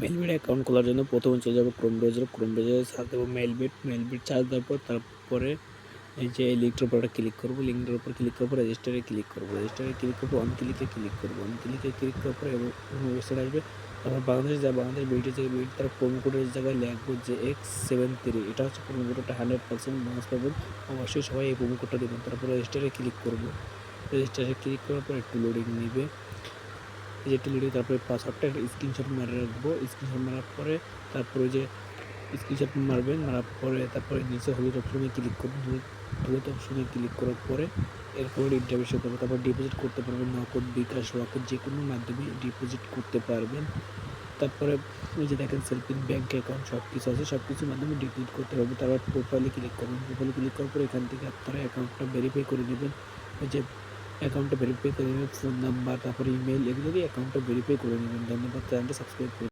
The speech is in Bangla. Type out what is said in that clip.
মেলবিট অ্যাকাউন্ট খোলার জন্য প্রথমে চলে যাব ক্রোম ব্রাউজারে ক্রোম ব্রাউজারে সার্চ দেবো মেলবিট মেলবিট সার্চ দেওয়ার পর তারপরে এই যে লিঙ্কটার উপর একটা ক্লিক করব লিঙ্কটার উপর ক্লিক করার পর রেজিস্টারে ক্লিক করব। রেজিস্টারে ক্লিক করব অন ক্লিকে ক্লিক করব। অন ক্লিকে ক্লিক করার পর এবং ওয়েবসাইট আসবে। তারপর বাংলাদেশ যা বাংলাদেশ বিউটি থেকে বিউটি তার প্রোমো কোডের জায়গায় লিখব যে এক্স সেভেন থ্রি এটা হচ্ছে প্রোমো কোডটা হান্ড্রেড পার্সেন্ট বোনাস পাবেন। অবশ্যই সবাই এই প্রোমো কোডটা দেবেন। তারপরে রেজিস্টারে ক্লিক করব। রেজিস্টারে ক্লিক করার পর একটু লোডিং নেবে। এই যে একটু তারপরে পাসওয়ার্ডটা স্ক্রিনশট মেরে রাখব স্ক্রিনশট মারার পরে তারপরে যে স্ক্রিনশট মারবেন, মারার পরে তারপরে নিচে হলুদ অপশনে ক্লিক করবেন হলুদ অপশনে ক্লিক করার পরে এরপরে ইন্টারভিউ করব। তারপর ডিপোজিট করতে পারবেন, নগদ, বিকাশ, রকেট যে কোনো মাধ্যমে ডিপোজিট করতে পারবেন। তারপরে ওই যে দেখেন সেলফিন ব্যাঙ্ক অ্যাকাউন্ট সব কিছু আছে সব কিছুর মাধ্যমে ডিপোজিট করতে পারবেন তারপর প্রোফাইলে ক্লিক করবেন। প্রোফাইলে ক্লিক করার পর এখান থেকে আপনারা অ্যাকাউন্টটা ভেরিফাই করে নেবেন। ওই যে অ্যাকাউন্টটা ভেরিফাই করে নেবেন ফোন নাম্বার তারপরে ইমেল এগুলো দিয়ে অ্যাকাউন্টটা ভেরিফাই করে নেবেন। ধন্যবাদ চ্যানেলটা সাবস্ক্রাইব করে